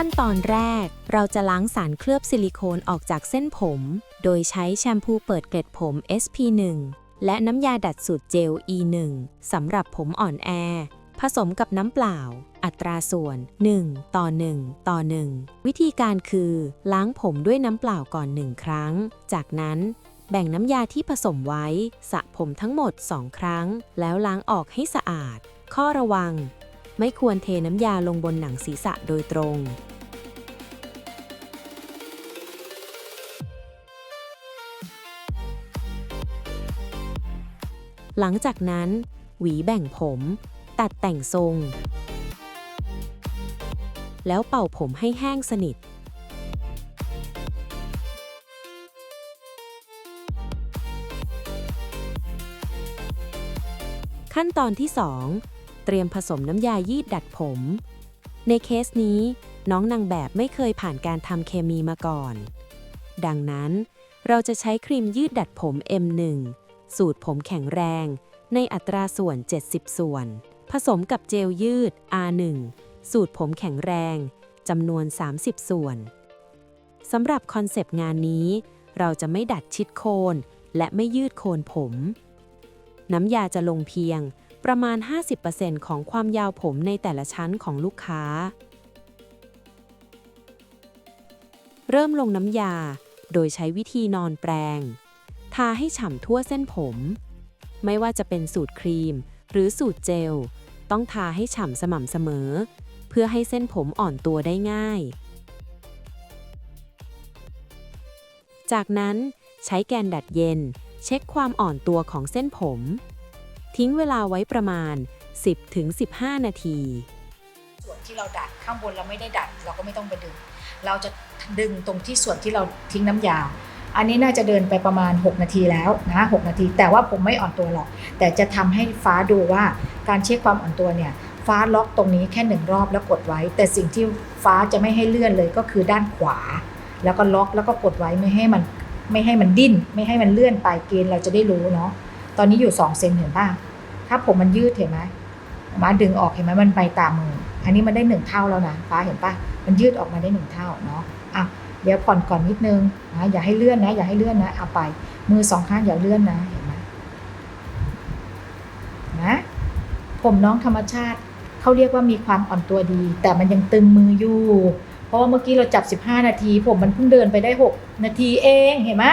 ขั้นตอนแรก เราจะล้างสารเคลือบซิลิโคนออกจากเส้นผม โดยใช้แชมพูเปิดเกล็ดผม SP1 และน้ำยาดัดสูตรเจล E1 สำหรับผมอ่อนแอ ผสมกับน้ำเปล่า อัตราส่วน 1 ต่อ 1 ต่อ 1 วิธีการคือ ล้างผมด้วยน้ำเปล่าก่อน1ครั้ง จากนั้นแบ่งน้ำยาที่ผสมไว้สระผมทั้งหมด 2 ครั้ง แล้วล้างออกให้สะอาด ข้อระวัง ไม่ควรเทน้ำยาลงบนหนังศีรษะโดยตรง หลังจากนั้น หวีแบ่งผม ตัดแต่งทรง แล้วเป่าผมให้แห้งสนิท ขั้นตอนที่ 2 เตรียมผสมน้ำยายีดดัดผม ในเคสนี้น้องนางแบบไม่เคยผ่านการทำเคมีมาก่อน ดังนั้นเราจะใช้ครีมยืดดัดผม M1 สูตรผมแข็งแรง ในอัตราส่วน 70 ส่วน ผสมกับเจลยืด R1 สูตรผมแข็งแรงจำนวน 30 ส่วนสำหรับคอนเซปต์งานนี้ เราจะไม่ดัดชิดโคน และไม่ยืดโคนผม น้ำยาจะลงเพียงประมาณ 50%ของความยาวผมในแต่ละชั้นของลูกค้า เริ่มลงน้ำยาโดยใช้วิธีนอนแปรง ทาให้ฉ่ำทั่วเส้นผม ไม่ว่าจะเป็นสูตรครีม หรือสูตรเจล ต้องทาให้ฉ่ำสม่ำเสมอ เพื่อให้เส้นผมอ่อนตัวได้ง่าย จากนั้นใช้แกนดัดเย็น เช็คความอ่อนตัวของเส้นผม ทิ้งเวลาไว้ประมาณ 10-15 นาที ส่วนที่เราดัดข้างบนเราไม่ได้ดัด เราก็ไม่ต้องไปดึง เราจะดึงตรงที่ส่วนที่เราทิ้งน้ำยา อันนี้น่าจะเดินไปประมาณ 6 นาทีแล้วนะ6นาที แต่ว่าผมไม่อ่อนตัวหรอก แต่จะทำให้ฟ้าดูว่าการเช็คความอ่อนตัวเนี่ย ฟ้าล็อกตรงนี้แค่หนึ่งรอบแล้วกดไว้ แต่สิ่งที่ฟ้าจะไม่ให้เลื่อนเลยก็คือด้านขวา แล้วก็ล็อกแล้วก็กดไว้ไม่ให้มันไม่ให้มันดิ้น ไม่ให้มันเลื่อนไปเกณฑ์เราจะได้รู้เนาะตอนนี้อยู่2เซนเห็นป่ะถ้าผมมันยืดเห็นไหมมาดึงออกเห็นไหมมันไปตามมือ อันนี้มันได้หนึ่งเท่าแล้วนะฟ้าเห็นป่ะมันยืดออกมาได้หนึ่งเท่าเนาะอะ เดี๋ยวผ่อนก่อนนิดนึงนะอย่าให้เลื่อนนะ อย่าให้เลื่อนนะเอาไป มือสองข้างอย่าเลื่อนนะเห็นไหมนะผมน้องธรรมชาติเขาเรียกว่ามีความอ่อนตัวดี แต่มันยังตึงมืออยู่ เพราะว่าเมื่อกี้เราจับ 15 นาที ผมมันเพิ่งเดินไปได้ 6 นาทีเองเห็นไหม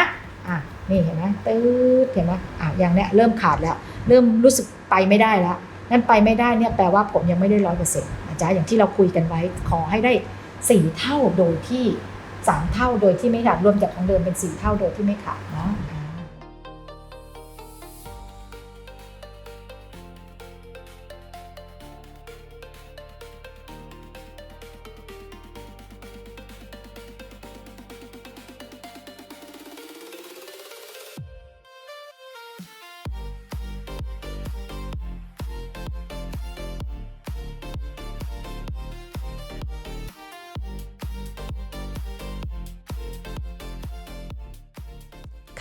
อะนี่เห็นไหมตืดเห็นไหมอะอย่างเนี้ยเริ่มขาดแล้ว เริ่มรู้สึกไปไม่ได้แล้วนั่นไปไม่ได้เนี่ยแปลว่าผมยังไม่ได้ร้อยเปอร์เซ็นต์นะจ๊ะอย่างที่เราคุยกันไว้ขอให้ได้สี่เท่าโดยที่ สามเท่าโดยที่ไม่ขาดรวมจากของเดิมเป็นสี่เท่าโดยที่ไม่ขาดเนาะ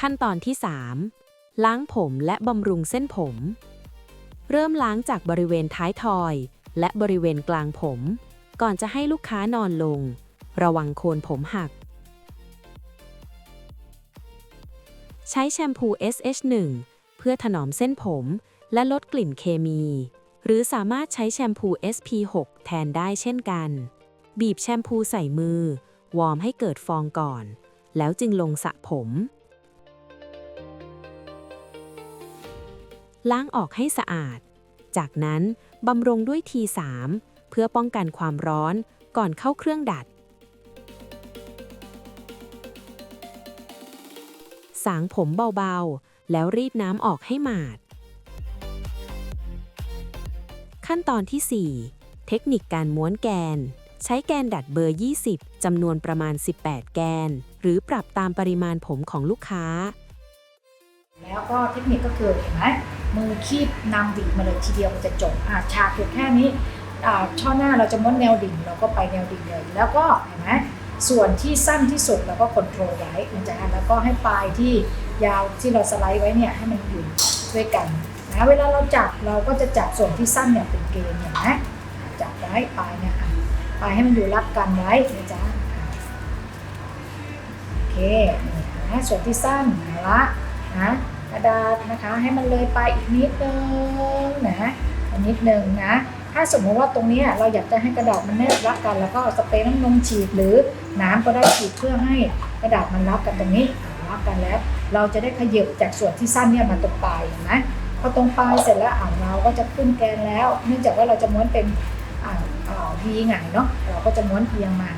ขั้นตอนที่ 3 ล้างผมและบำรุงเส้นผม เริ่มล้างจากบริเวณท้ายทอย และบริเวณกลางผม ก่อนจะให้ลูกค้านอนลง ระวังโคนผมหัก ใช้แชมพู SH1 เพื่อถนอมเส้นผมและลดกลิ่นเคมี หรือสามารถใช้แชมพู SP6 แทนได้เช่นกัน บีบแชมพูใส่มือ วอร์มให้เกิดฟองก่อน แล้วจึงลงสระผม ล้างออกให้สะอาด จากนั้นบำรุงด้วย T3 เพื่อป้องกันความร้อนก่อนเข้าเครื่องดัด สางผมเบาๆ แล้วรีดน้ำออกให้หมาด ขั้นตอนที่ 4 เทคนิคการม้วนแกน ใช้แกนดัดเบอร์ 20จำนวนประมาณ 18 แกน หรือปรับตามปริมาณผมของลูกค้า แล้วก็เทคนิคก็คือเห็นไหม มือคีบนำดิ่งมาเลยทีเดียวมันจะจบอ่าฉากอยู่แค่นี้อ่าช่อหน้าเราจะม้วนแนวดิ่งเราก็ไปแนวดิ่งเลย แล้วก็เห็นไหมส่วนที่สั้นที่สุดเราก็คอนโทรลไว้นะจ๊ะแล้วก็ให้ปลายที่ยาวที่เราสไลด์ไว้เนี่ยให้มันอยู่ด้วยกันนะเวลาเราจับเราก็จะจับส่วนที่สั้นเนี่ยเป็นเกณฑ์เห็นไหมจับไว้ปลายเนี่ยอะปลายให้มันอยู่รัดกันไว้นะจ๊ะโอเคนะส่วนที่สั้นเอาละนะ ระดาษนะคะ ให้มันเลยไปอีกนิดนึงนะอีกนิดนึงนะ ถ้าสมมติว่าตรงนี้เราอยากจะให้กระดาษมันแนบรัดกัน แล้วก็สเปรย์น้ำนมฉีดหรือน้ำก็ได้ฉีดเพื่อให้กระดาษมันรับกันตรงนี้รับกันแล้ว เราจะได้ขยับจากส่วนที่สั้นเนี่ยมาตรงปลายนไหมพอตรงปลายเสร็จแล้วอ่าเราก็จะขึ้นแกนแล้ว เนื่องจากว่าเราจะม้วนเป็นอ่าอ่าวีหงเนาะเราก็จะม้วนเอียงมา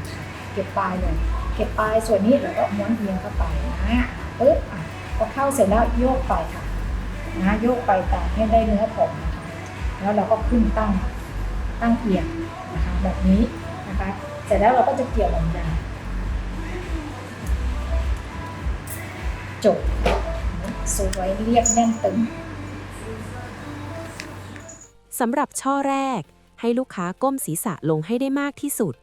เก็บปลายเลย เก็บปลายส่วนนี้เราก็ม้วนเอียงเข้าไปนะปึ๊บอะ พอเข้าเสร็จแล้วโยกไปค่ะนะโยกไปตามให้ได้เนื้อผมนะคะแล้วเราก็ขึ้นตั้งตั้งเอียงนะคะแบบนี้นะคะเสร็จแล้วเราก็จะเกี่ยวลงยางจบสวยเรียบแน่นตึงสำหรับช่อแรกให้ลูกค้าก้มศีรษะลงให้ได้มากที่สุด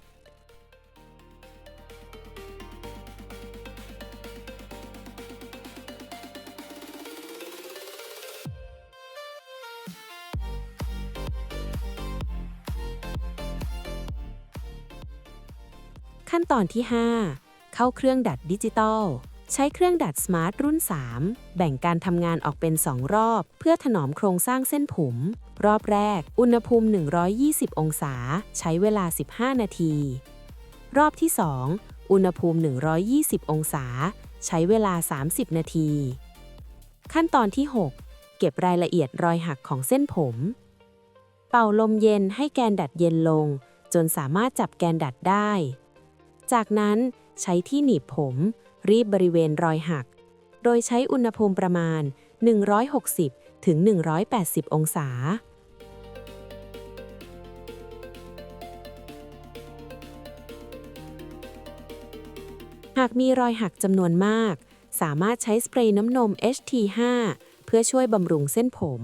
ขั้นตอนที่ 5 เข้าเครื่องดัดดิจิตอลใช้เครื่องดัดสมาร์ทรุ่น 3 แบ่งการทำงานออกเป็น 2 รอบ เพื่อถนอมโครงสร้างเส้นผม รอบแรก อุณหภูมิ 120 องศา ใช้เวลา 15 นาที รอบที่ 2 อุณหภูมิ 120 องศา ใช้เวลา 30 นาที ขั้นตอนที่ 6 เก็บรายละเอียดรอยหักของเส้นผม เป่าลมเย็นให้แกนดัดเย็นลง จนสามารถจับแกนดัดได้ จากนั้นใช้ที่หนีบผม รีบบริเวณรอยหัก โดยใช้อุณหภูมิประมาณ 160 ถึง 180 องศา หากมีรอยหักจำนวนมาก สามารถใช้สเปรย์น้ำนม HT5 เพื่อช่วยบำรุงเส้นผม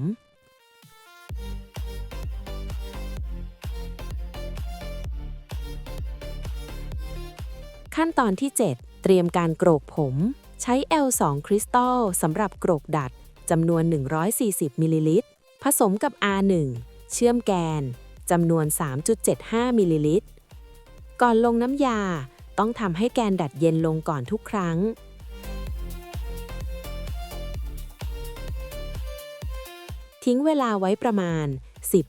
ขั้นตอนที่ 7 เตรียมการโกรกผม ใช้ L2 คริสตัลสำหรับโกรกดัดจำนวน 140มิลลิลิตร ผสมกับ R1 เชื่อมแกนจำนวน 3.75มิลลิลิตร ก่อนลงน้ำยาต้องทำให้แกนดัดเย็นลงก่อนทุกครั้ง ทิ้งเวลาไว้ประมาณ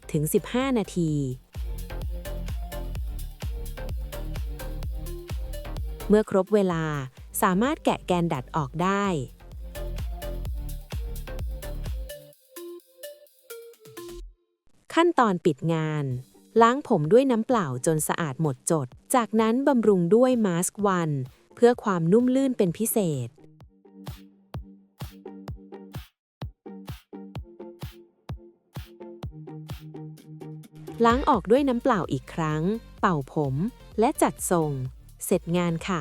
10-15 นาที เมื่อครบเวลาสามารถแกะแกนดัดออกได้ ขั้นตอนปิดงาน ล้างผมด้วยน้ำเปล่าจนสะอาดหมดจด จากนั้นบำรุงด้วยมาสก์วัน เพื่อความนุ่มลื่นเป็นพิเศษล้างออกด้วยน้ำเปล่าอีกครั้ง เป่าผม และจัดทรง เสร็จงานค่ะ